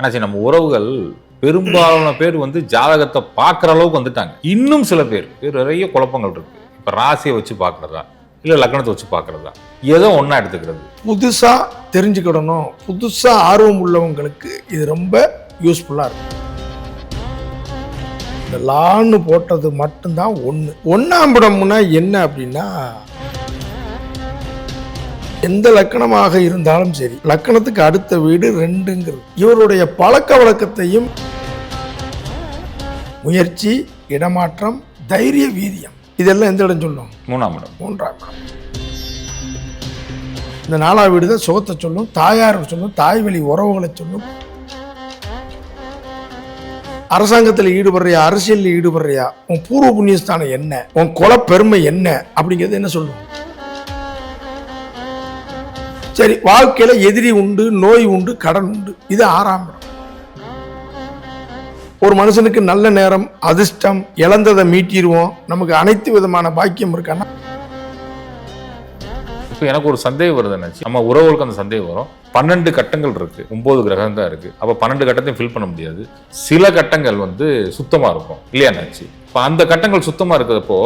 ஆனால் சரி நம்ம உறவுகள் பெரும்பாலான பேர் வந்து ஜாதகத்தை பார்க்குற அளவுக்கு வந்துட்டாங்க. இன்னும் சில பேர் நிறைய குழப்பங்கள் இருக்கு. இப்போ ராசியை வச்சு பார்க்குறதா? இல்லை லக்னத்தை வச்சு பார்க்குறதா? ஏதோ ஒன்றா எடுத்துக்கிறது? புதுசாக தெரிஞ்சுக்கிடணும். புதுசாக ஆர்வம் உள்ளவங்களுக்கு இது ரொம்ப யூஸ்ஃபுல்லாக இருக்கும். இந்த லான்னு போட்டது மட்டும்தான் ஒன்று ஒன்றாம் படம்னா என்ன அப்படின்னா எந்த லக்கணமாக இருந்தாலும் சரி லக்கணத்துக்கு அடுத்த வீடு ரெண்டுங்கிறது. இவருடைய பழக்க வழக்கத்தையும் முயற்சி இடமாற்றம் தைரிய வீரியம் இதெல்லாம் எந்த இடம் சொல்லும்? மூணாம் இடம். மூன்றாம் இடம். இந்த நாலாம் வீடு தான் சுகத்தை சொல்லும் தாயார் சொல்லும் தாய் வழி உறவுகளை சொல்லும். அரசாங்கத்தில் ஈடுபடுறியா அரசியலில் ஈடுபடுறியா உன் பூர்வ புண்ணியஸ்தானம் என்ன உன் குல பெருமை என்ன அப்படிங்கிறது என்ன சொல்லும்? சரி வாழ்க்கையில எதிரி உண்டு நோய் உண்டு கடன் உண்டு. இது ஆறாம் இடம். ஒரு மனுஷனுக்கு நல்ல நேரம் அதிர்ஷ்டம் இழந்ததை மீட்டிடுவோம். நமக்கு அனைத்து விதமான பாக்கியம் இருக்கான்னா இப்போ எனக்கு ஒரு சந்தேகம் வருது என்னாச்சு நம்ம உறவுகளுக்கு அந்த சந்தேகம் வரும். பன்னெண்டு கட்டங்கள் இருக்கு. ஒன்பது கிரகம் தான் இருக்கு. அப்போ பன்னெண்டு கட்டத்தையும் ஃபில் பண்ண முடியாது. சில கட்டங்கள் வந்து சுத்தமா இருக்கும். இல்லையா என்னாச்சு இப்போ அந்த கட்டங்கள் சுத்தமா இருக்கிறப்போ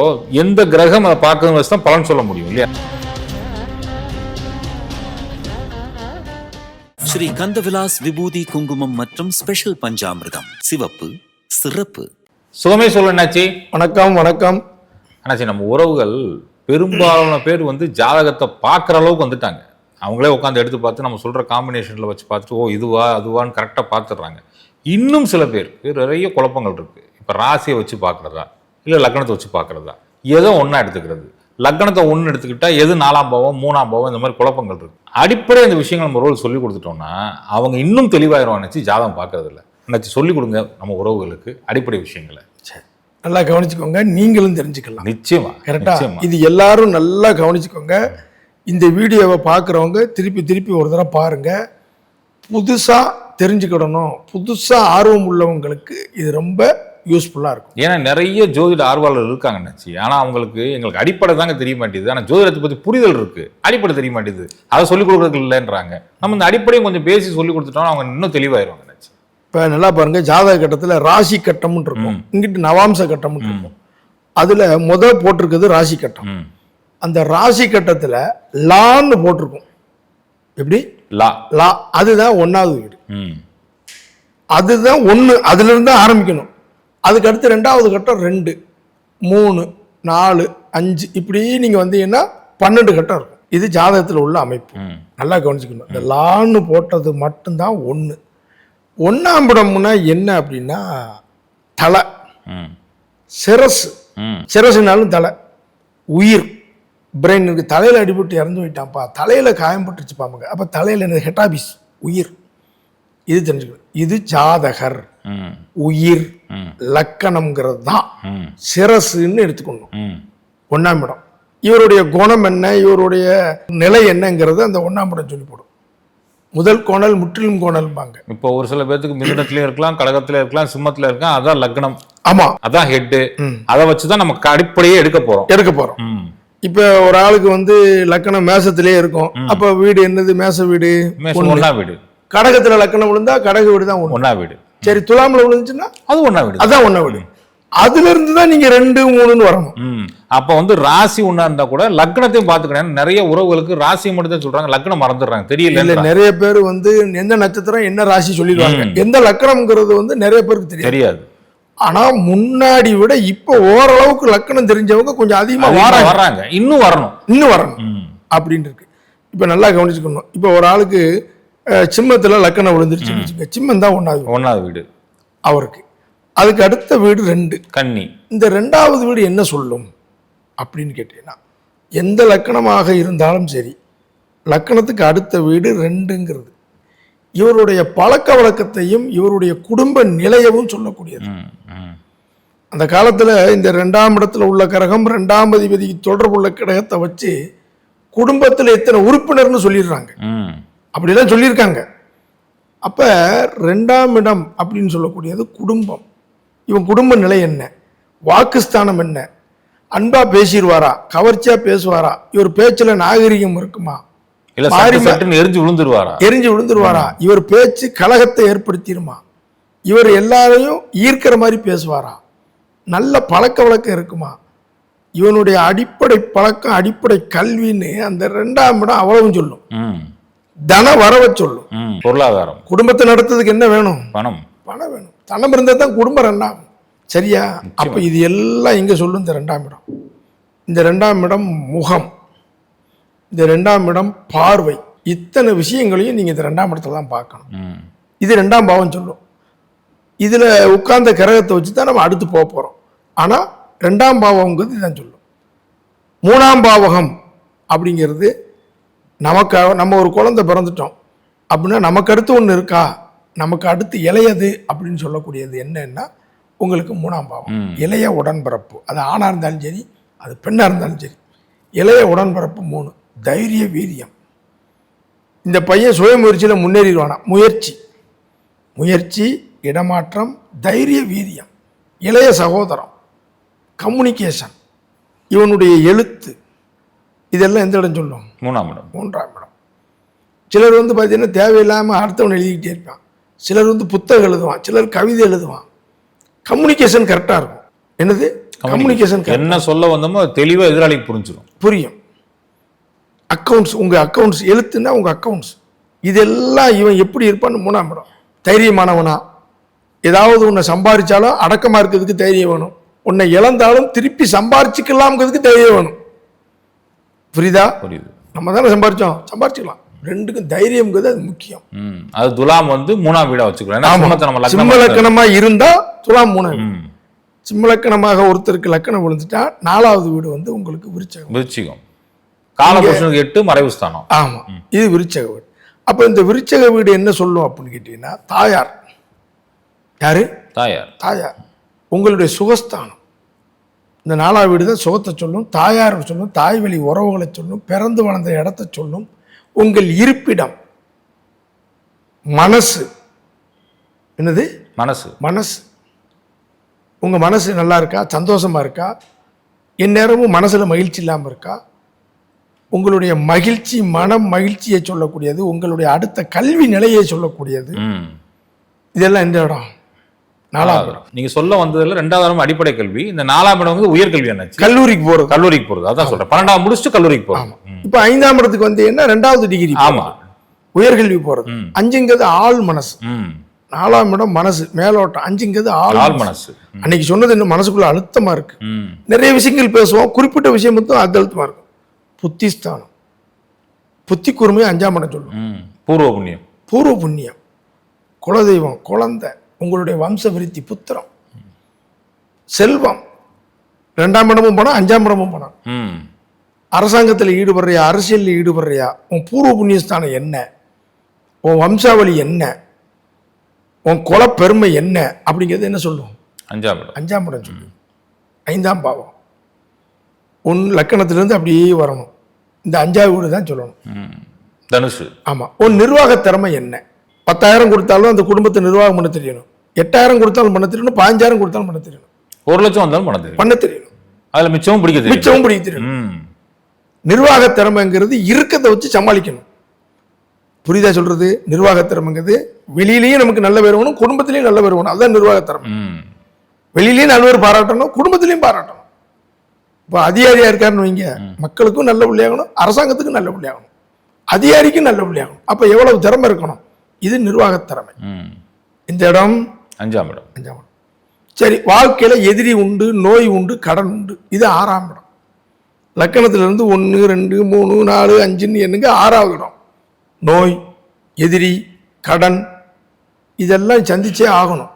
எந்த கிரகம் அதை பார்க்கறது வச்சு தான் பலன் சொல்ல முடியும் இல்லையா? ஸ்ரீ கந்தவிலாஸ் விபூதி குங்குமம் மற்றும் ஸ்பெஷல் பஞ்சாமிர்தம். சிவப்பு சிறப்பு. சுகமே சொல்ல என்னாச்சு வணக்கம் வணக்கம். ஆனாச்சு நம்ம உறவுகள் பெரும்பாலான பேர் வந்து ஜாதகத்தை பார்க்குற அளவுக்கு வந்துட்டாங்க. அவங்களே உட்காந்து எடுத்து பார்த்து நம்ம சொல்கிற காம்பினேஷனில் வச்சு பார்த்துட்டு ஓ இதுவா அதுவான்னு கரெக்டாக பார்த்துடுறாங்க. இன்னும் சில பேர் பேர் நிறைய குழப்பங்கள் இருக்குது இப்போ ராசியை வச்சு பார்க்குறதா? இல்லை லக்னத்தை வச்சு பார்க்குறதா? ஏதோ ஒன்றா எடுத்துக்கிறது? லக்னத்தை ஒன்று எடுத்துக்கிட்டா எது நாலாம் பாவம் மூணாம் பாவம் இந்த மாதிரி குழப்பங்கள் இருக்கு. அடிப்படை இந்த விஷயங்கள் நம்ம ரோல் சொல்லி கொடுத்துட்டோம்னா அவங்க இன்னும் தெளிவாயிரும் நினச்சி ஜாதகம் பார்க்கறது இல்லை. நினச்சி சொல்லிக் கொடுங்க நம்ம உறவுகளுக்கு அடிப்படை விஷயங்களை. நல்லா கவனிச்சுக்கோங்க நீங்களும் தெரிஞ்சுக்கலாம். நிச்சயமா கரெக்டா? நிச்சயமா. இது எல்லாரும் நல்லா கவனிச்சுக்கோங்க. இந்த வீடியோவை பார்க்குறவங்க திருப்பி திருப்பி ஒரு தடவை பாருங்க. புதுசா தெரிஞ்சுக்கிடணும். புதுசா ஆர்வம் உள்ளவங்களுக்கு இது ரொம்ப யூஸ்ஃபுல்லா இருக்கும். ஏன்னா நிறைய ஜோதிட ஆர்வலர் இருக்காங்க நினச்சி ஆனால் அவங்களுக்கு எங்களுக்கு அடிப்படை தாங்க தெரிய மாட்டேது ஆனால் ஜோதிடத்தை பற்றி புரிதல் இருக்கு. அடிப்படை தெரிய மாட்டேது அதை சொல்லிக் கொடுக்கறது இல்லைன்றாங்க. நம்ம இந்த அடிப்படையும் கொஞ்சம் பேசி சொல்லி கொடுத்துட்டோம் அவங்க இன்னும் தெளிவாயிருவாங்க நினச்சி இப்போ நல்லா பாருங்க ஜாதக கட்டத்தில் ராசி கட்டம்னு இருக்கும். இங்கிட்டு நவாம்ச கட்டம்னு இருக்கும். அதுல முத போட்டிருக்கிறது ராசி கட்டம். அந்த ராசி கட்டத்துல லான்னு போட்டிருக்கும். எப்படி? லா. லா. அதுதான் ஒன்னாவது வீடு. அதுதான் ஒன்று அதுல இருந்து தான் ஆரம்பிக்கணும். அதுக்கு அடுத்து ரெண்டாவது கட்டம் ரெண்டு மூணு நாலு அஞ்சு. இப்படி நீங்க வந்தீங்கன்னா பன்னெண்டு கட்டம் இருக்கும். இது ஜாதகத்தில் உள்ள அமைப்பு. நல்லா கவனிச்சுக்கணும். இந்த லான்னு போட்டது மட்டும்தான் ஒன்று ஒன்றாம் படம்னா என்ன அப்படின்னா தலை. சிரசு. சிரசுனாலும் தலை. உயிர். பிரெயின் இருக்கு தலையில் அடிபட்டு இறந்து போயிட்டான்ப்பா. தலையில் காயம்பட்டுருச்சு பாம்புங்க அப்போ தலையில் எனக்கு ஹெட்டாபிஸ் உயிர். இது தெரிஞ்சுக்கணும். இது ஜாதகர். உயிர் லக்கணம்ங்கிறது தான் சிரசுன்னு எடுத்துக்கணும். ஒன்றாம் இடம். இவருடைய குணம் என்ன? இவருடைய நிலை என்னங்கிறது அந்த ஒன்றாம் இடம் சொல்லி போடும். முதல் கோணல் முற்றிலும் கோணல்பாங்க இப்போ ஒரு சில பேர்த்துக்கு மிதுனத்திலயும் இருக்கலாம் கடகத்துல இருக்கலாம் சிம்மத்துல இருக்கலாம் அதான் லக்னம். ஆமா. அதான் ஹெட்டு. அதை வச்சு தான் நமக்கு அடிப்படையே எடுக்க போறோம். எடுக்க போறோம். இப்ப ஒரு ஆளுக்கு வந்து லக்கணம் மேசத்திலே இருக்கும். அப்ப வீடு என்னது? மேச வீடு? ஒண்ணா வீடு. கடகத்துல லக்கணம் விழுந்தா கடக வீடு தான் ஒண்ணா. வீடு. சரி துலாமில் விழுந்துச்சுன்னா அது ஒண்ணா வீடு. அதான் ஒண்ணா வீடு. அதுல இருந்து தான் நீங்க ரெண்டு மூணுன்னு வரணும். அப்ப வந்து ராசி ஒண்ணா இருந்தா கூட லக்னத்தையும் பாத்துக்கணும் நிறைய உறவுகளுக்கு ராசி மட்டும் தான் சொல்றாங்க. லக்னம் மறந்துடுறாங்க. தெரியல இல்ல நிறைய பேர் வந்து எந்த நட்சத்திரம் என்ன ராசி சொல்லிடுவாங்க. எந்த லக்கணம்ங்கிறது வந்து நிறைய பேருக்கு தெரியாது. ஆனா முன்னாடி விட இப்ப ஓரளவுக்கு லக்கணம் தெரிஞ்சவங்க கொஞ்சம் அதிகமா வராங்க. வர்றாங்க. இன்னும் வரணும். இன்னும் வரணும். அப்படின்னு இருக்கு. இப்ப நல்லா கவனிச்சுக்கணும். இப்ப ஒரு ஆளுக்கு சிம்மத்துல லக்கணம் விழுந்துருச்சுன்னு வச்சுக்கோங்க. சிம்மம் தான் ஒன்னாவது ஒண்ணாவது வீடு. அவருக்கு. அதுக்கு அடுத்த வீடு ரெண்டு. கன்னி. இந்த ரெண்டாவது வீடு என்ன சொல்லும் அப்படின்னு கேட்டீங்கன்னா எந்த லக்கணமாக இருந்தாலும் சரி லக்கணத்துக்கு அடுத்த வீடு ரெண்டுங்கிறது இவருடைய பழக்க வழக்கத்தையும் இவருடைய குடும்ப நிலையவும் சொல்லக்கூடியது. அந்த காலத்தில் இந்த ரெண்டாம் இடத்துல உள்ள கிரகம் ரெண்டாம் அதிபதி தொடர்புள்ள கிரகத்தை வச்சு குடும்பத்தில் எத்தனை உறுப்பினர்னு சொல்லிடுறாங்க. அப்படிலாம் சொல்லியிருக்காங்க. அப்போ ரெண்டாம் இடம் அப்படின்னு சொல்லக்கூடியது குடும்பம். இவன் குடும்ப நிலை என்ன? வாக்குஸ்தானம் என்ன? அன்பா பேசிடுவாரா? கவர்ச்சியா பேசுவாரா? இவர் பேச்சில் நாகரிகம் இருக்குமா? எரிஞ்சு விழுந்துருவாரா? எரிஞ்சு விழுந்துருவாரா? இவர் பேச்சு கலகத்தை ஏற்படுத்திடுமா? இவர் எல்லாரையும் ஈர்க்கிற மாதிரி பேசுவாரா? நல்ல பழக்க வழக்கம் இருக்குமா? இவனுடைய அடிப்படை பழக்கம் அடிப்படை கல்வின்னு அந்த ரெண்டாம் இடம் அவ்வளவும் சொல்லும். ம். தன வரவை சொல்லும். பொருளாதாரம். குடும்பத்தை நடத்துறதுக்கு என்ன வேணும்? பணம். பணம் வேணும். பணம் இருந்தால் தான் குடும்பம் ரெண்டாம். சரியா? அப்போ இது எல்லாம் எங்கே சொல்லும் இந்த ரெண்டாம் இடம். இந்த ரெண்டாம் இடம் முகம். இந்த ரெண்டாம் இடம் பார்வை. இத்தனை விஷயங்களையும் நீங்கள் இந்த ரெண்டாம் இடத்துல தான் பார்க்கணும். இது ரெண்டாம் பாவம் சொல்லும். இதில் உட்கார்ந்த கிரகத்தை வச்சு தான் நம்ம அடுத்து போக போகிறோம் ஆனால் ரெண்டாம் பாவங்கிறது இதான் சொல்லும். மூணாம் பாவகம் அப்படிங்கிறது நமக்கு நம்ம ஒரு குழந்தை பிறந்துட்டோம். அப்படின்னா நமக்கு அடுத்து ஒன்று இருக்கா? நமக்கு அடுத்து இளையது அப்படின்னு சொல்லக்கூடியது என்னன்னா உங்களுக்கு மூணாம் பாவம். இளைய உடன்பிறப்பு. அது ஆணாக இருந்தாலும் சரி அது பெண்ணாக இருந்தாலும் சரி. இளைய உடன்பிறப்பு மூணு. தைரிய வீரியம். இந்த பையன் சுய முயற்சியில் முன்னேறிடுவானா முயற்சி. முயற்சி இடமாற்றம் தைரிய வீரியம். இளைய சகோதரம். கம்யூனிகேஷன். இவனுடைய எழுத்து. இதெல்லாம் எந்த இடம் சொல்லும்? மூணாம் இடம். மூன்றாம் இடம். சிலர் வந்து பார்த்தீங்கன்னா தேவையில்லாமல் அடுத்தவன் எழுதிக்கிட்டே இருப்பான். சிலர் வந்து புத்தகம் எழுதுவான். சிலர் கவிதை எழுதுவான். கம்யூனிகேஷன் கரெக்டாக இருக்கும். என்னது? கம்யூனிகேஷன் என்ன சொல்ல வந்தோமோ அது தெளிவா எதிராளிக்கு புரிஞ்சிடும் புரியும். அக்கௌண்ட்ஸ் உங்கள் அக்கௌண்ட்ஸ் எழுத்துன்னா உங்கள் அக்கௌண்ட்ஸ் இதெல்லாம் இவன் எப்படி இருப்பான்னு மூணாம் இடம். தைரியமானவனா. ஏதாவது உன்னை சம்பாதிச்சாலும் அடக்கமாக இருக்கிறதுக்கு தைரியம் வேணும். உன்னை இழந்தாலும் திருப்பி சம்பாரிச்சுக்கலாம்ங்கிறதுக்கு தைரியம் வேணும். புரியுதா? புரியுது. நம்ம தானே சம்பாரிச்சோம். சம்பாரிச்சுக்கலாம். ரெண்டுக்கும் தைரியம்ங்கிறது அது முக்கியம். ம். அது துலாம் வந்து மூணாம் வீடா வச்சுக்கலாம். ஏன்னா சிம்மத்தை நம்ம சிம்ம லக்னம் லக்கணமா இருந்தா துலாம் மூணாம் வீடு. ம். சிம்ம லக்கணமாக ஒருத்தருக்கு லக்கணம் விழுந்துட்டா நாலாவது வீடு வந்து உங்களுக்கு விருச்சகம். விருச்சிகம் காலபுருஷனுக்கு எட்டு மறைவு ஸ்தானம். ஆமா. இது விருச்சக வீடு. அப்ப இந்த விருச்சக வீடு என்ன சொல்லும் அப்படின்னு கேட்டீங்கன்னா தாயார். யாரு? தாயார். தாயார். உங்களுடைய சுகஸ்தானம். இந்த நாலாவது வீடு தான் சுகத்தை சொல்லும் தாயார் சொல்லும் தாய் வழி உறவுகளை சொல்லும் பிறந்து வளர்ந்த இடத்த சொல்லும். உங்கள் இருப்பிடம் மனசு. என்னது? மனசு. மனசு. உங்கள் மனசு நல்லா இருக்கா? சந்தோஷமா இருக்கா? எந்நேரமும் மனசில் மகிழ்ச்சி இல்லாமல் இருக்கா? உங்களுடைய மகிழ்ச்சி மனம் மகிழ்ச்சியை சொல்லக்கூடியது உங்களுடைய அடுத்த கல்வி நிலையை சொல்லக்கூடியது. இதெல்லாம் எந்த இடம்? நாலாவது இடம். நீங்க சொல்ல வந்ததுல ரெண்டாவது இடம் அடிப்படை கல்வி. இந்த நாலாம் இடம் வந்து உயர்கல்வி என்னாச்சு? கல்லூரிக்கு போகிறது கல்லூரிக்கு போறது. அதான் சொல்றேன். பன்னெண்டாம் முடிச்சுட்டு கல்லூரிக்கு போறது. ம். இப்போ ஐந்தாம் இடத்துக்கு வந்து என்ன? ரெண்டாவது டிகிரி ஆமா. உயர்கல்வி போகிறது ம். அஞ்சுங்கிறது ஆள் மனசு. நாலாம் இடம் மனசு. மேலோட்டம். அஞ்சுங்கிறது ஆள் மனசு. அன்னைக்கு சொன்னது இன்னும் மனசுக்குள்ள அழுத்தமா இருக்கு. நிறைய விஷயங்கள் பேசுவோம். குறிப்பிட்ட விஷயம் மட்டும் அழுத்தமா இருக்கும். புத்திஸ்தானம். புத்தி கூர்மையை அஞ்சாம் இடம் சொல்லும் ம். பூர்வ புண்ணியம். பூர்வ புண்ணியம். குலதெய்வம். குழந்தை. உங்களுடைய வம்ச விருத்தி புத்திரம். செல்வம். ரெண்டாம் இடமும் போனா அஞ்சாம் இடமும் போனான் ம். அரசாங்கத்தில் ஈடுபடுறியா அரசியலில் ஈடுபடுறியா உன் பூர்வ புண்ணியஸ்தானம் என்ன? உன் வம்சாவளி என்ன? உன் குலப்பெருமை என்ன? அப்படிங்கிறது என்ன சொல்லும்? அஞ்சாம் இடம். அஞ்சாம் இடம் சொல்லும். ஐந்தாம் பாவம். உன் லக்கணத்திலிருந்து அப்படியே வரணும். இந்த அஞ்சாவது வீடு தான் சொல்லணும். ம். தனுசு. ஆமாம் உன் நிர்வாக திறமை என்ன? பத்தாயிரம் கொடுத்தாலும் அந்த குடும்பத்தை நிர்வாகம் பண்ண தெரியணும். எட்டாயிரம் கொடுத்தாலும் பண்ண தெரியணும் பாஞ்சாயிரம் கொடுத்தாலும் பண்ண தெரியணும் ஒரு லட்சம் வந்தாலும் பண்ண தெரியும். பண்ண தெரியணும் அதுல மிச்சமும் பிடிக்க தெரியும். மிச்சமும் பிடிக்க தெரியணும் ம். நிர்வாக திறமைங்கிறது இருக்கத்தை வச்சு சமாளிக்கணும். புரியுதா சொல்றது? நிர்வாக திறமைங்கிறது வெளியிலேயும் நமக்கு நல்ல பேர் வேணும் குடும்பத்திலையும் நல்ல பேர் வேணும். அதுதான் நிர்வாக திறமை. வெளியிலேயும் நல்ல பேர் பாராட்டணும் குடும்பத்திலையும் பாராட்டணும். இப்போ அதிகாரியா இருக்காருன்னு வைங்க. மக்களுக்கும் நல்ல பிள்ளையாகணும் அரசாங்கத்துக்கும் நல்ல பிள்ளையாகணும். அதிகாரிக்கும் நல்ல பிள்ளையாகணும். அப்போ எவ்வளவு திறமை இருக்கணும்? இது நிர்வாக திறமை. இந்த இடம் அஞ்சாம் இடம் அஞ்சாம் இடம் சரி வாழ்க்கையில் எதிரி உண்டு நோய் உண்டு கடன் உண்டு. இது ஆறாம் இடம் லக்கணத்திலிருந்து ஒன்று ரெண்டு மூணு நாலு அஞ்சுன்னு என்னங்க ஆறாவது இடம். நோய் எதிரி கடன் இதெல்லாம் சந்திச்சே ஆகணும்.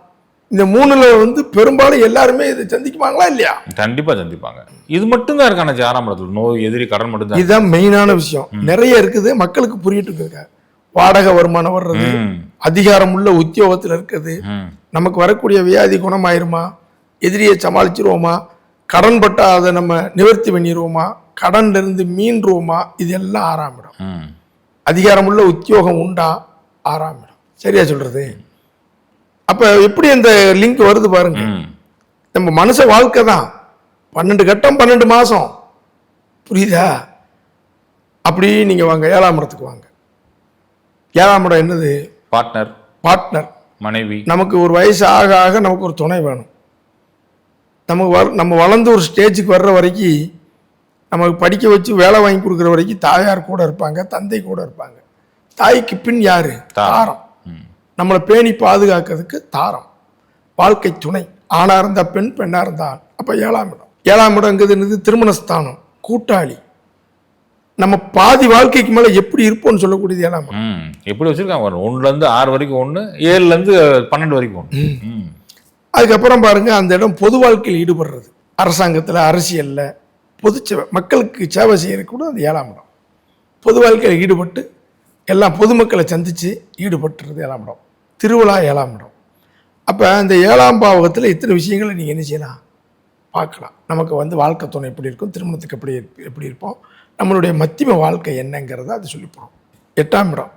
இந்த மூணுல வந்து பெரும்பாலும் எல்லாருமே இதை சந்திக்குவாங்களா இல்லையா? கண்டிப்பா சந்திப்பாங்க. இது மட்டும் தான் இருக்கான ஆறாம் இடத்துல. நோய் எதிரி கடன் மட்டும் தான் இதுதான் மெயினான விஷயம். நிறைய இருக்குது மக்களுக்கு புரியட்டு இருக்க. வாடகை வருமானம் வர்றது அதிகாரம் உள்ள உத்தியோகத்தில் இருக்குது ம். நமக்கு வரக்கூடிய வியாதி குணமாயிருமா? எதிரியை சமாளிச்சிருவோமா? கடன் பட்டா அதை நம்ம நிவர்த்தி பண்ணிடுவோமா கடன்ல இருந்து மீண்டுருவோமா இது எல்லாம் ஆறாம் இடம் அதிகாரமுள்ள உத்தியோகம் உண்டா? ஆறாம் இடம் சரியா சொல்றது? அப்ப எப்படி அந்த லிங்க் வருது பாருங்க. நம்ம மனுஷ வாழ்க்கை தான். பன்னெண்டு கட்டம் பன்னெண்டு மாசம். புரியுதா? அப்படி நீங்கள் வாங்க. ஏழாம் இடத்துக்கு வாங்க. ஏழாம் இடம் என்னது? பார்ட்னர் பார்ட்னர் மனைவி. நமக்கு ஒரு வயசு ஆக ஆக நமக்கு ஒரு துணை வேணும். நமக்கு வர நம்ம வளர்ந்து ஒரு ஸ்டேஜுக்கு வர்ற வரைக்கும் நமக்கு படிக்க வச்சு வேலை வாங்கி கொடுக்குற வரைக்கும் தாயார் கூட இருப்பாங்க தந்தை கூட இருப்பாங்க. தாய்க்கு பின் யாரு? தாரம். நம்மளை பேணி பாதுகாக்கிறதுக்கு தாரம். வாழ்க்கை துணை. ஆணா இருந்தா பெண் பெண்ணா இருந்தா ஆண். அப்ப ஏழாம் இடம். ஏழாம் இடங்கிறது திருமணஸ்தானம். கூட்டாளி. நம்ம பாதி வாழ்க்கைக்கு மேல எப்படி இருப்போம்னு சொல்லக்கூடியது ஏழாம் எப்படி வச்சிருக்காங்க? இருந்து ஆறு வரைக்கும் ஒண்ணு ஏழுல இருந்து பன்னெண்டு வரைக்கும் ம். அதுக்கப்புறம் பாருங்க அந்த இடம் பொது வாழ்க்கையில் ஈடுபடுறது. அரசாங்கத்தில் அரசியலில் பொது சேவை மக்களுக்கு சேவை செய்யறது கூட அந்த ஏழாம் இடம். பொது வாழ்க்கையில் ஈடுபட்டு எல்லாம் பொதுமக்களை சந்தித்து ஈடுபட்டுறது ஏழாம் இடம். திருவிழா ஏழாம் இடம். அப்போ அந்த ஏழாம் பாவகத்தில் இத்தனை விஷயங்களை நீங்கள் என்ன செய்யலாம்? பார்க்கலாம். நமக்கு வந்து வாழ்க்கை துணை எப்படி இருக்கும்? திருமணத்துக்கு எப்படி எப்படி இருப்போம்? நம்மளுடைய மத்திம வாழ்க்கை என்னங்கிறத அது சொல்லி போகிறோம் எட்டாம் இடம்.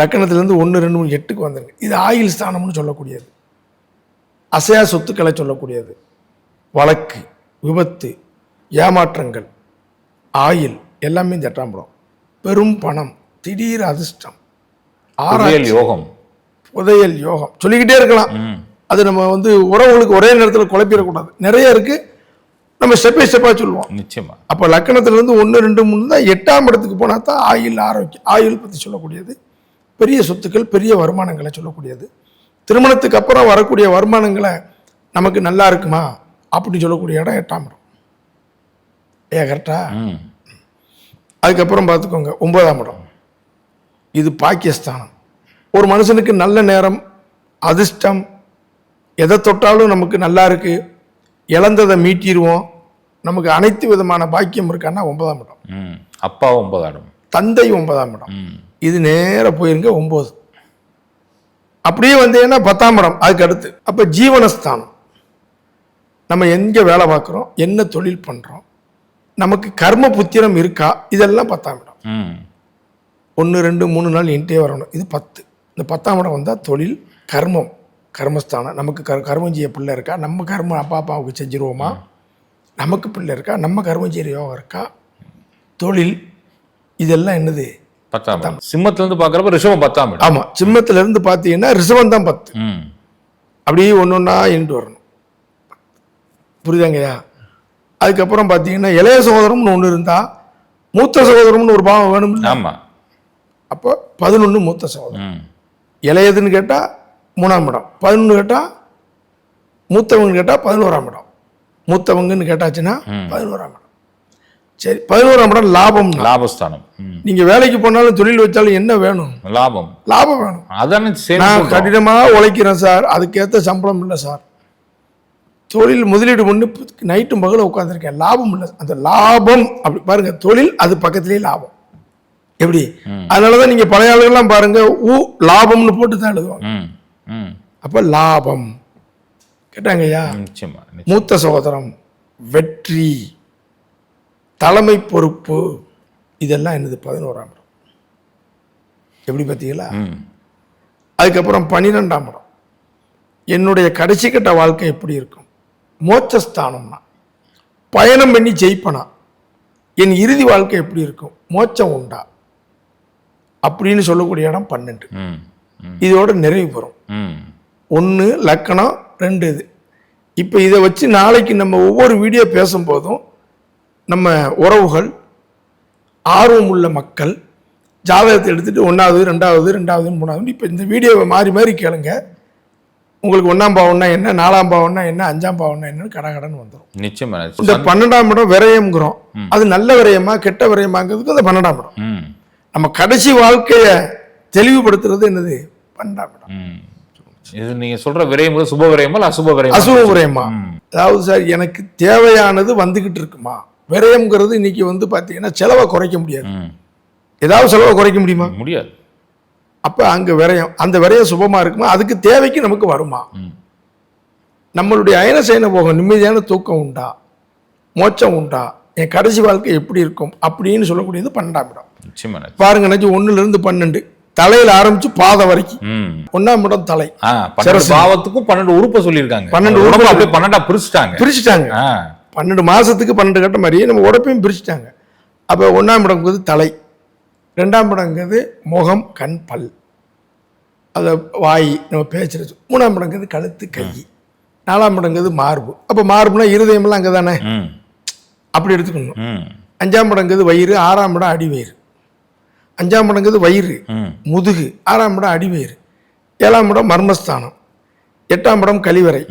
லக்கணத்துலேருந்து ஒன்று ரெண்டு மூணு எட்டுக்கு வந்துருங்க. இது ஆயுள் ஸ்தானம்னு சொல்லக்கூடியது. அசையா சொத்துக்களை சொல்லக்கூடியது. வழக்கு விபத்து ஏமாற்றங்கள் ஆயில் எல்லாமே இந்த எட்டாம் படம் பெரும் பணம் திடீர் அதிர்ஷ்டம் ஆராய்ச்சி யோகம். புதையல் யோகம். சொல்லிக்கிட்டே இருக்கலாம். அது நம்ம வந்து உறவுகளுக்கு ஒரே நேரத்தில் குழப்பிடக்கூடாது. நிறைய இருக்கு. நம்ம ஸ்டெப் பை ஸ்டெப்பாக சொல்லுவோம். நிச்சயமா. அப்போ லக்கணத்துலேருந்து ஒன்று ரெண்டு மூணு தான் எட்டாம் இடத்துக்கு போனால் தான் ஆயுள் ஆரோக்கியம் ஆயுள் பற்றி சொல்லக்கூடியது. பெரிய சொத்துக்கள் பெரிய வருமானங்களை சொல்லக்கூடியது. திருமணத்துக்கு அப்புறம் வரக்கூடிய வருமானங்களை நமக்கு நல்லா இருக்குமா? அப்படின்னு சொல்லக்கூடிய இடம் எட்டாம் இடம். ஏ கரெக்டா அதுக்கப்புறம் பார்த்துக்கோங்க ஒன்பதாம் இடம். இது பாக்கியஸ்தானம். ஒரு மனுஷனுக்கு நல்ல நேரம் அதிர்ஷ்டம் எதை தொட்டாலும் நமக்கு நல்லா இருக்கு இழந்ததை மீட்டிடுவோம் நமக்கு அனைத்து விதமான பாக்கியம் இருக்கான்னா ஒன்பதாம் இடம். ம் அப்பா ஒன்பதாடும் தந்தை ஒன்பதாம் இடம். இது நேரா போயிருங்க ஒன்பது. அப்படியே வந்தீங்கன்னா பத்தாம் இடம் அதுக்கு அடுத்து. அப்போ ஜீவனஸ்தானம். நம்ம எங்கே வேலை பார்க்குறோம் என்ன தொழில் பண்ணுறோம் நமக்கு கர்ம புத்திரம் இருக்கா இதெல்லாம் பத்தாம் இடம். ம். ஒன்று ரெண்டு மூணு நாள் என்கிட்டே வரணும். இது பத்து. இந்த பத்தாம் இடம் வந்தால் தொழில் கர்மம். கர்மஸ்தானம். நமக்கு கர் கர்மம் செய்ய பிள்ளை இருக்கா? நம்ம கர்மம் அப்பா அப்பாவுக்கு செஞ்சிருவோமா? நமக்கு பிள்ளை இருக்கா? நம்ம கர்மம் செய்கிற யோகம் இருக்கா? தொழில் இதெல்லாம் என்னது? பத்தாம் இடம். சிம்மத்துல இருந்து பாக்குறப்ப ரிஷபம் பத்தாம் ஆமாம் சிம்மத்துல இருந்து பார்த்தீங்கன்னா ரிஷபம் தான் பத்து. அப்படியே ஒன்று ஒன்றா எண்ணிட்டு வரணும். புரியுதாங்கய்யா? அதுக்கப்புறம் பார்த்தீங்கன்னா இளைய சகோதரம்னு ஒன்று இருந்தால் மூத்த சகோதரம்னு ஒரு பாவம் வேணும்ல. ஆமா. அப்போ பதினொன்று மூத்த சகோதரம் இளையதுன்னு கேட்டால் மூணாம் இடம். பதினொன்று கேட்டால் மூத்தவங்கன்னு கேட்டால் பதினோராம் இடம். மூத்தவங்கன்னு கேட்டாச்சுன்னா பதினோராம் இடம். சரி பதினோராம் இடம் லாபம் லாபஸ்தானம். நீங்கள் வேலைக்கு போனாலும் தொழில் வச்சாலும் என்ன வேணும்? லாபம். லாபம் வேணும். அதானே சரி நான். கடினமாக உழைக்கிறேன் சார். அதுக்கேற்ற சம்பளம் இல்லை சார். தொழில் முதலீடு பண்ணி நைட்டும் பகலும் உட்காந்துருக்கேன் லாபம் இல்லை. அந்த லாபம் அப்படி பாருங்க. தொழில் அது பக்கத்துலேயே லாபம். எப்படி? அதனால தான் நீங்கள் பழைய ஆளுகள்லாம் பாருங்க. ஊ லாபம்னு போட்டு தான் எழுதுவாங்க அப்போ லாபம். கேட்டாங்கய்யா. மூத்த சகோதரம் வெற்றி தலைமை பொறுப்பு இதெல்லாம் என்னது பதினோராம் இடம். எப்படி பார்த்தீங்களா அதுக்கப்புறம் பன்னிரெண்டாம் இடம். என்னுடைய கடைசி கட்ட வாழ்க்கை எப்படி இருக்கும்? மோட்சஸ்தானம்னா பயணம் பண்ணி ஜெயிப்பனா என் இறுதி வாழ்க்கை எப்படி இருக்கும்? மோட்சம் உண்டா? அப்படின்னு சொல்லக்கூடிய இடம் பன்னெண்டு. இதோட நிறைவு பெறும் ஒன்று லக்கணம் ரெண்டு இது. இப்போ இதை வச்சு நாளைக்கு நம்ம ஒவ்வொரு வீடியோ பேசும்போதும் நம்ம உறவுகள் ஆர்வம் உள்ள மக்கள் ஜாதகத்தை எடுத்துட்டு ஒன்றாவது ரெண்டாவது ரெண்டாவது மூணாவது இப்போ இந்த வீடியோவை மாறி மாறி கேளுங்க. உங்களுக்கு ஒன்றாம் பாவம்னா என்ன நாலாம் பாவம்னா என்ன அஞ்சாம் பாவம்னா என்னன்னு கடகடன்னு வந்துடும் நிச்சயமா இந்த பன்னெண்டாம் இடம் விரயம்ங்கிறோம். அது நல்ல விரயமா கெட்ட விரயமாங்கிறதுக்கு அந்த பன்னெண்டாம் இடம். நம்ம கடைசி வாழ்க்கையை தெளிவுபடுத்துறது என்னது? பன்னெண்டாம் இடம். இது நீங்க சொல்ற விரயம் வந்து சுப விரயமா இல்ல அசுப விரயமா? அசுப விரயமா. அதாவது சார் எனக்கு தேவையானது வந்துகிட்டு இருக்குமா? விரயம்ங்கிறது இன்னைக்கு வந்து பார்த்தீங்கன்னா செலவை குறைக்க முடியாது. ஏதாவது செலவை குறைக்க முடியுமா? முடியாது. அப்போ அங்கே விரயம் அந்த விரயம் சுபமா இருக்குமா? அதுக்கு தேவைக்கு நமக்கு வருமா. நம்மளுடைய அயன சயன போகம் நிம்மதியான தூக்கம் உண்டா? மோட்சம் உண்டா? என் கடைசி வாழ்க்கை எப்படி இருக்கும்? அப்படின்னு சொல்லக்கூடியது பன்னெண்டாம் இடம். பாருங்க நச்சு ஒண்ணுல இருந்து பன்னெண்டு. தலையில ஆரம்பிச்சு பாதம் வரைக்கும். ஒன்னாம் இடம் தலை. பாவத்துக்கும் பன்னெண்டு உறுப்பை சொல்லியிருக்காங்க. பன்னெண்டு உறுப்பு. அப்படியே பன்னெண்டா பிரிச்சுட்டாங்க. பிரிச்சுட்டாங்க. பன்னெண்டு மாசத்துக்கு பன்னெண்டு கட்ட மாதிரியே நம்ம உடப்பையும் பிரிச்சுட்டாங்க. அப்போ ஒன்றாம் இடங்கிறது தலை. ரெண்டாம் இடங்கிறது முகம் கண் பல். அதை வாய் நம்ம பேசுறது மூணாம் இடங்கிறது கழுத்து கை. நாலாம் இடங்கிறது மார்பு. அப்போ மார்புனா இருதயமெல்லாம் அங்கே தானே அப்படி எடுத்துக்கணும். அஞ்சாம் இடங்கிறது வயிறு ஆறாம் இடம் அடிவயிறு. அஞ்சாம் இடங்கிறது வயிறு முதுகு ஆறாம் இடம் அடிவயிறு ஏழாம் இடம் மர்மஸ்தானம் எட்டாம் இடம் கழிவறை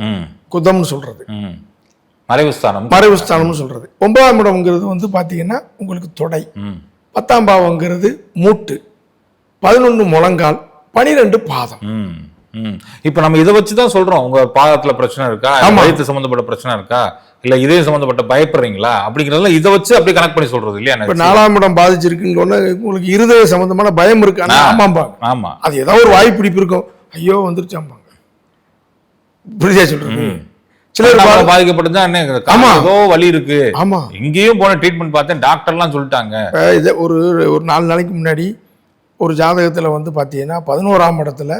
குதம்னு சொல்கிறது ம். மறைவு ஸ்தானம். மறைவு ஸ்தானம்னு சொல்கிறது ஒன்பதாம் இடம்ங்கிறது வந்து பார்த்தீங்கன்னா உங்களுக்கு தொடை. பத்தாம் பாவங்கிறது மூட்டு பதினொன்று முழங்கால் பனிரெண்டு பாதம். ம். ம். இப்போ நம்ம இதை வச்சு தான் சொல்றோம். உங்க பாதத்துல பிரச்சனை இருக்கா. வயிற்று சம்பந்தப்பட்ட பிரச்சனை இருக்கா? இல்ல இதயம் சம்பந்தப்பட்ட பயப்படுறீங்களா? அப்படிங்கறதெல்லாம் இதை வச்சு அப்படி கனெக்ட் பண்ணி சொல்றது இல்லையா இப்போ? நாலாம் இடம் பாதிச்சிருக்குன்னு சொன்னா உங்களுக்கு இருதய சம்பந்தமான பயம் இருக்கானா ஆ. ஆமாம்பாங்க. ஆமா. அது ஏதாவது ஒரு வாய் பிடிப்பு இருக்கும். ஐயோ வந்துருச்சாம்பாங்க. புரியுதா சொல்றது? சிலர் பாதிக்கப்பட்டதா என்ன ஆமா. ஏதோ வலி இருக்கு. ஆமா. இங்கேயும் போன ட்ரீட்மெண்ட் பார்த்தேன். டாக்டர்லாம் சொல்லிட்டாங்க. இப்போ இதை ஒரு ஒரு நாலு நாளைக்கு முன்னாடி ஒரு ஜாதகத்தில் வந்து பார்த்தீங்கன்னா பதினோராம் இடத்துல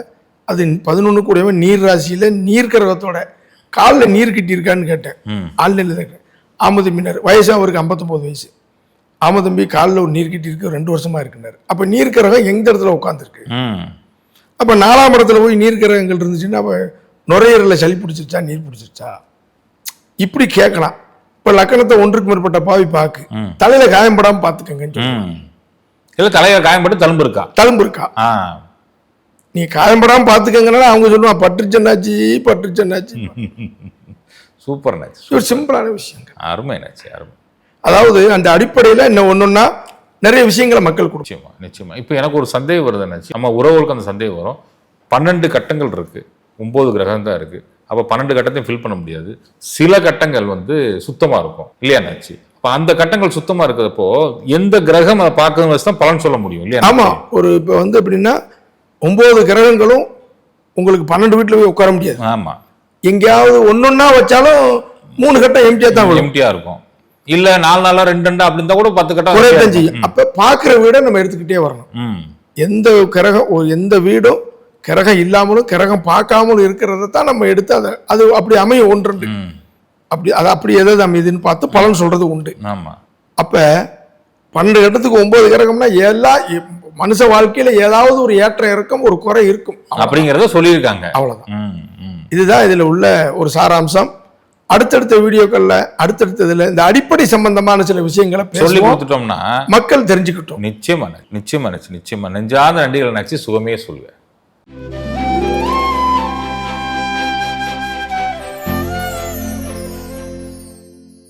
அது பதினொன்று கூடவே நீர் ராசியில் நீர் கிரகத்தோட காலில் நீர் கட்டியிருக்கான்னு கேட்டேன். ஆள்நிலை தான் ஆமது மீனர் வயசு அவருக்கு ஐம்பத்தொம்போது வயசு. ஆமதம்பி காலில் ஒரு நீர் கட்டியிருக்கு ரெண்டு வருஷமா இருக்குனாரு அப்போ நீர் கிரகம் எந்த இடத்துல உட்காந்துருக்கு அப்போ நாலாம் இடத்துல போய் நீர் கிரகங்கள் இருந்துச்சுன்னா அப்போ நுரையீரலில் சளி பிடிச்சிருச்சா நீர் பிடிச்சிருச்சா? இப்படி கேட்கலாம். இப்போ லக்கணத்தை ஒன்றுக்கு மேற்பட்ட பாவி பாக்கு. தலையில காயம்படாமல் ம். இல்ல தலையில காயம்பட்டு தழும்பு இருக்கா? தழும்பு இருக்கா? நீ காயம்படாமல் பார்த்துக்கங்கனால அவங்க சொல்லுவான் பட்டுச்சென்னாச்சி பட்டுச்சென்னாச்சி சூப்பர் நாச்சு ஒரு சிம்பிளான விஷயங்க அருமை நாச்சு அருமை. அதாவது அந்த அடிப்படையில் இன்னும் ஒன்றுன்னா நிறைய விஷயங்களை மக்கள் கொடுக்கும். நிச்சயமா இப்போ எனக்கு ஒரு சந்தேகம் வருது என்னாச்சு நம்ம உறவுகளுக்கு அந்த சந்தேகம் வரும். பன்னெண்டு கட்டங்கள் இருக்கு. ஒன்பது கிரகம் தான் இருக்கு. அப்போ பன்னெண்டு கட்டத்தையும் ஃபில் பண்ண முடியாது. சில கட்டங்கள் வந்து சுத்தமா இருக்கும். இல்லையா நாச்சு அப்போ அந்த கட்டங்கள் சுத்தமா இருக்கிறப்போ எந்த கிரகம் அதை பார்க்கறது வச்சு தான் பலன் சொல்ல முடியும் இல்லையா ஆமா. ஒரு இப்போ வந்து எப்படின்னா ஒன்பது கிரகங்களும் உங்களுக்கு பன்னெண்டு வீட்டில் போய் உட்கார முடியாது. ஆமா. எங்கேயாவது ஒன்னொன்னா வச்சாலும் மூணு கட்டம் எம்டியா தான் எம்டியா இருக்கும். இல்ல நாலு நாளா ரெண்டு ரெண்டா அப்படி கூட பத்து கட்டம். செய்யும் அப்ப பாக்குற வீடை நம்ம எடுத்துக்கிட்டே வரணும். ம். எந்த கிரகம் எந்த வீடும் கிரகம் இல்லாமலும் கிரகம் பார்க்காமலும் இருக்கிறத தான் நம்ம எடுத்து அதை அது அப்படி அமையும் ஒன்று அப்படி அது அப்படி எதாவது அமையுதுன்னு பார்த்து பலன் சொல்றது உண்டு. ஆமா. அப்ப பன்னெண்டு கட்டத்துக்கு ஒன்பது கிரகம்னா எல்லா மனுஷ வாழ்க்கையில ஏதாவது ஒரு ஏற்ற இறக்கம் ஒரு குறை இருக்கும். அப்படிங்கறத சொல்லியிருக்காங்க. அவ்வளவுதான். இதுதான் இதுல உள்ள ஒரு சாராம்சம். அடுத்தடுத்த வீடியோக்கள்ல அடுத்தடுத்ததுல இந்த அடிப்படை சம்பந்தமான சில விஷயங்களை சொல்லி கொடுத்துட்டோம்னா மக்கள் தெரிஞ்சுக்கிட்டோம். நிச்சயமா நிச்சயமா நச்சு நிச்சயமா. நெஞ்சாத நண்டிகளை நச்சு சுகமே சொல்லுவேன்.